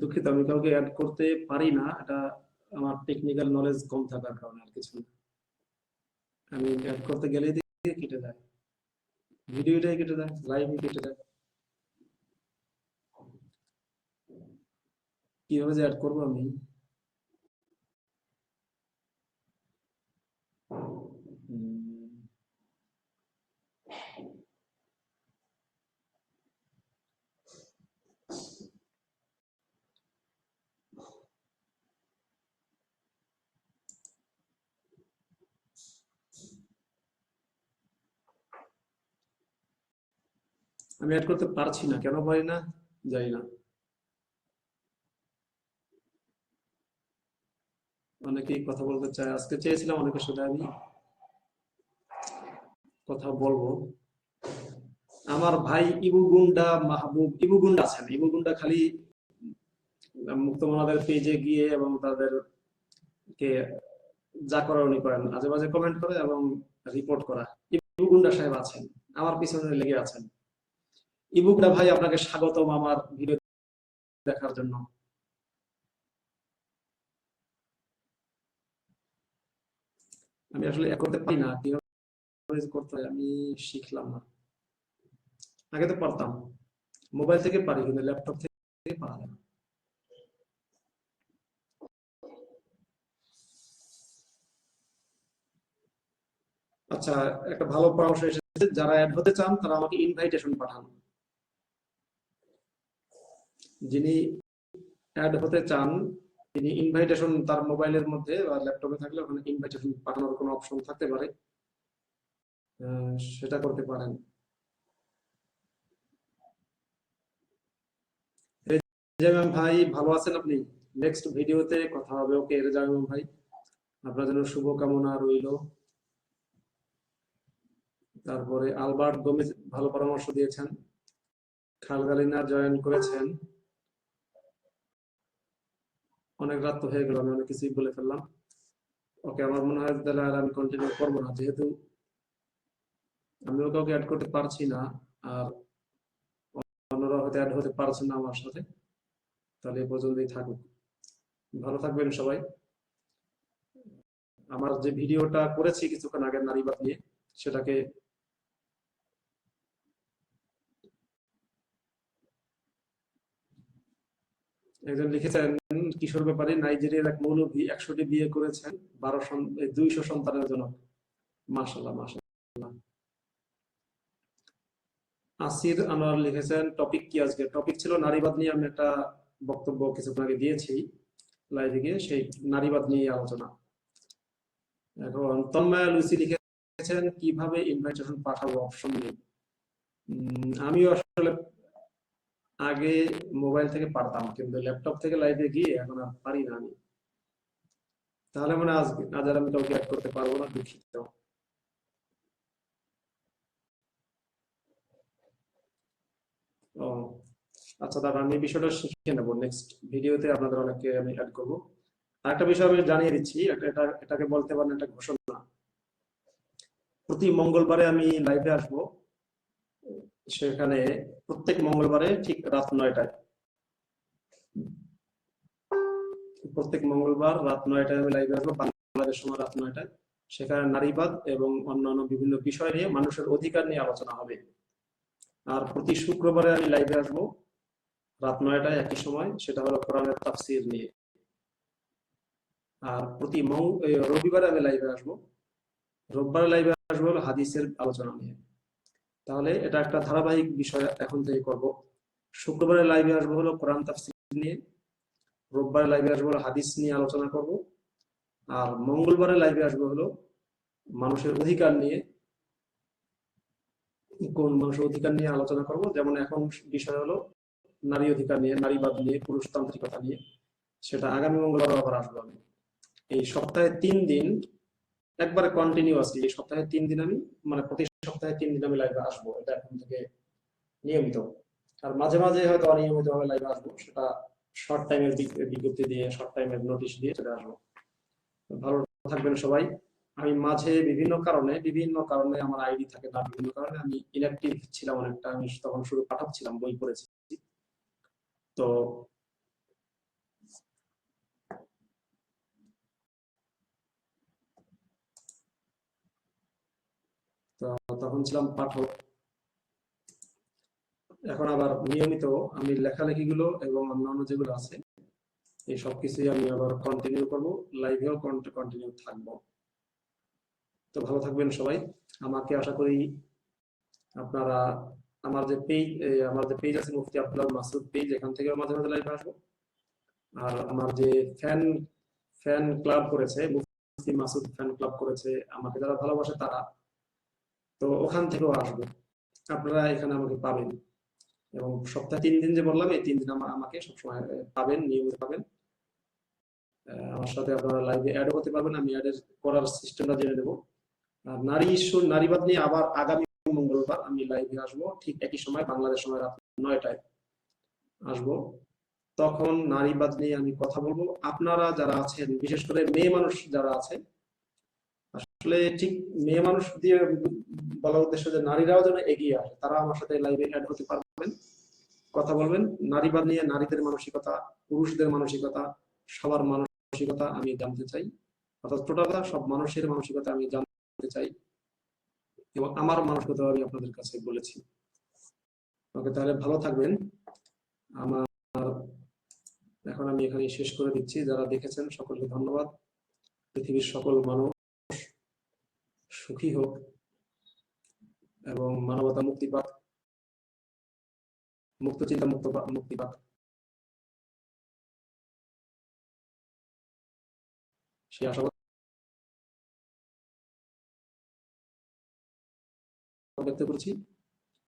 দুঃখিত, আমি কাউকে অ্যাড করতে পারি না। এটা আমার টেকনিক্যাল নলেজ কম থাকার কারণে আর কিছু না। আমি অ্যাড করতে দেখি কেটে যায়। ভিডিওটাই কেটে যায় লাইভই কেটে যায়। কীভাবে যে অ্যাড করব আমি? আমি অ্যাড করতে পারছি না, কেন পারি না? জানি না। অনেকেই কথা বলতে চায়, আজকে চেয়েছিলাম অনেকের সাথে আমি কথা বলব। আমার ভাই ইবুগুন্ডা মাহবুব ইবুগুন্ডা আছেন ইবুগুন্ডা খালি মুক্তমনাদের পেজে গিয়ে এবং তাদের কে যা করার উনি করেন, আজে বাজে কমেন্ট করে এবং রিপোর্ট করা। ইবুগুন্ডা সাহেব আছেন, আমার পিছনে লেগে আছেন। ইবুগুন্ডা ভাই আপনাকে স্বাগতম আমার ভিডিও দেখার জন্য। আমি আসলে এ করতে পারি না কীভাবে করতে হয়, আমি শিখলাম না। আগে তো পারতাম, মোবাইল থেকে পারি, কিন্তু ল্যাপটপ থেকে পারা যায় না। আচ্ছা একটা ভালো পরামর্শ এসেছে, যারা অ্যাড হতে চান, তারা আমাকে ইনভাইটেশন পাঠান। যিনি অ্যাড হতে চান, তিনি ইনভাইটেশন তার মোবাইলের মধ্যে বা ল্যাপটপে থাকলে ওখানে ইনভাইটেশন পাঠানোর কোনো অপশন থাকতে পারে। সেটা করতে পারেন। রেজাম ভাই, ভালো আছেন আপনি? নেক্সট ভিডিওতে কথা হবে। ওকে রেজাম ভাই, আপনার জন্য শুভকামনা রইল। তারপরে আলবার্ট গোমেজ ভালো পরামর্শ দিয়েছেন। খালগালিনা জয়েন করেছেন। অনেক রাত তো হয়ে গেল, আমি অনেক কিছুই বলে ফেললাম। ওকে, আমার মনে হয় তাহলে আর আমি কন্টিনিউ করব না, যেহেতু আমিও কাউকে অ্যাড করতে পারছি না, আর অন্যরা হয়তো অ্যাড হতে পারছেন না আমার সাথে, তাহলে এ পর্যন্তই থাকুক। ভালো থাকবেন সবাই। আমার যে ভিডিওটা করেছি কিছুক্ষণ আগে নারীবাদ নিয়ে, সেটাকে একজন লিখেছেন, কিশোর ব্যাপারে, নাইজেরিয়ার এক মৌলভী, একশোটি বিয়ে করেছেন, বারো দুইশো সন্তানের জন্য মাসাল্লাহ মাসাল্লাহ আসির আনোয়ার লিখেছেন, টপিক কি আজকে? টপিক ছিল নারীবাদ নিয়ে আমি একটা বক্তব্য কিছুক্ষণ আগে দিয়েছি লাইভে গিয়ে, সেই নারীবাদ নিয়ে আলোচনা। এখন তন্ময়া লুসি লিখেছেন, কীভাবে ইনভাইটেশন পাঠাবো অপশন নেই আমিও আসলে আগে মোবাইল থেকে পারতাম, কিন্তু ল্যাপটপ থেকে লাইভে গিয়ে এখন আর পারি না আমি। তাহলে মানে আজকে, আজ আমি কাউকে অ্যাড করতে পারব না, দুঃখিত। ও আচ্ছা দাদা আমি বিষয়টা শিখে নেব। নেক্সট ভিডিওতে আপনাদের অনেককে আমি অ্যাড করব। আরেকটা বিষয় আমি জানিয়ে দিচ্ছি, এটা এটাকে বলতে পারেন একটা ঘোষণা। প্রতি মঙ্গলবারে আমি লাইভে আসব। সেখানে প্রত্যেক মঙ্গলবারে ঠিক রাত নয়টায়। প্রত্যেক মঙ্গলবার রাত নয়টায় আমি লাইভে আসব বাংলাদেশ সময় রাত নয়টায়। সেখানে নারীবাদ এবং অন্যান্য বিভিন্ন বিষয় নিয়ে, মানুষের অধিকার নিয়ে আলোচনা হবে। আর প্রতি শুক্রবারে আমি লাইভে আসব, রাত নয়টায় একই সময়, সেটা হলো কোরআনের তাফসির নিয়ে। আর প্রতি রবিবারে আমি লাইভে আসব। রোববারে লাইভে আসব হাদিসের আলোচনা নিয়ে। তাহলে এটা একটা ধারাবাহিক বিষয় এখন থেকে করব। শুক্রবারে লাইভে আসব হলো কোরআন নিয়ে রোববারে লাইভে আসব হলো হাদিস নিয়ে আলোচনা করব, আর মঙ্গলবারে লাইভে আসব হলো মানুষের অধিকার নিয়ে, কোন মানুষের অধিকার নিয়ে আলোচনা করব। যেমন এখন বিষয় হলো নারী অধিকার নিয়ে, নারীবাদ নিয়ে, পুরুষতান্ত্রিকতা নিয়ে, সেটা আগামী মঙ্গলবার আবার আসব আমি। এই সপ্তাহে তিন দিন, একবারে কন্টিনিউ কন্টিনিউয়াসলি এই সপ্তাহে তিন দিন আমি মানে প্রতি সপ্তাহে তিন দিন আমি লাইভে আসব, এটা এখন থেকে নিয়মিত। আর মাঝে মাঝে হয়তো অনিয়মিত ভাবে লাইভে আসব, সেটা শর্ট টাইমের বিজ্ঞপ্তি দিয়ে শর্ট টাইমের নোটিশ দিয়ে চলে আসব। ভালো থাকবেন সবাই। আমি মাঝে বিভিন্ন কারণে বিভিন্ন কারণে আমার আইডি থাকে না, বিভিন্ন কারণে আমি ইনঅ্যাক্টিভ ছিলাম অনেকটা। আমি তখন শুরু পাঠাচ্ছিলাম, বই পড়েছি। তো তো তখন ছিলাম পাঠক। এখন আবার নিয়মিত আমি লেখালেখিগুলো এবং অন্যান্য যেগুলো আছে, এই সব কিছুই আমি আবার কন্টিনিউ করব লাইভেও কন্টিনিউ থাকব। তো ভালো থাকবেন সবাই। আমাকে আশা করি আপনারা আমার যে পেজ আমার যে পেজ আছে, মুফতি আব্দুল্লাহ মাসুদ পেজ এখান থেকে মাঝে মাঝে লাইভে আসব। আর আমার যে ফ্যান ফ্যান ক্লাব করেছে, মুফতি মাসুদ ফ্যান ক্লাব করেছে, আমাকে যারা ভালোবাসে তারা তো ওখান থেকেও আসবে। আপনারা এখানে আমাকে পাবেন। এবং সপ্তাহে তিন দিন যে বললাম, এই তিন দিন আমা- আমাকে সবসময় পাবেন, নিয়মিত পাবেন। আমার সাথে আপনারা লাইভে অ্যাড হতে পারবেন। আমি অ্যাড করার সিস্টেমটা জেনে নেব। আর নারী ইস্যু নারীবাদ নিয়ে আবার আগামী মঙ্গলবার আমি লাইভে আসব। ঠিক একই সময়, বাংলাদেশ সময় রাত নয়টায় আসব। তখন নারীবাদ নিয়ে আমি কথা বলব। আপনারা যারা আছেন, বিশেষ করে মেয়ে মানুষ যারা আছে আসলে ঠিক মেয়ে মানুষ দিয়ে বলার উদ্দেশ্য যে নারীরাও যেন এগিয়ে আসে, তারা আমার সাথে লাইভে অ্যাড হতে পারবেন। কথা বলবেন নারীবাদ নিয়ে নারীদের মানসিকতা, পুরুষদের মানসিকতা, সবার মানসিকতা আমি জানতে চাই। অর্থাৎ টোটাল সব মানুষের মানসিকতা আমি জানতে চাই এবং আমার মানসিকতা আমি আপনাদের কাছে বলেছি। ওকে, তাহলে ভালো থাকবেন। আমার এখন আমি এখানে শেষ করে দিচ্ছি। যারা দেখেছেন, সকলকে ধন্যবাদ। পৃথিবীর সকল মানুষ সুখী হোক এবং মানবতা মুক্তি পাক, মুক্ত চিন্তা মুক্ত মুক্তি পাক। সে আশাবাদ ব্যক্ত করছি।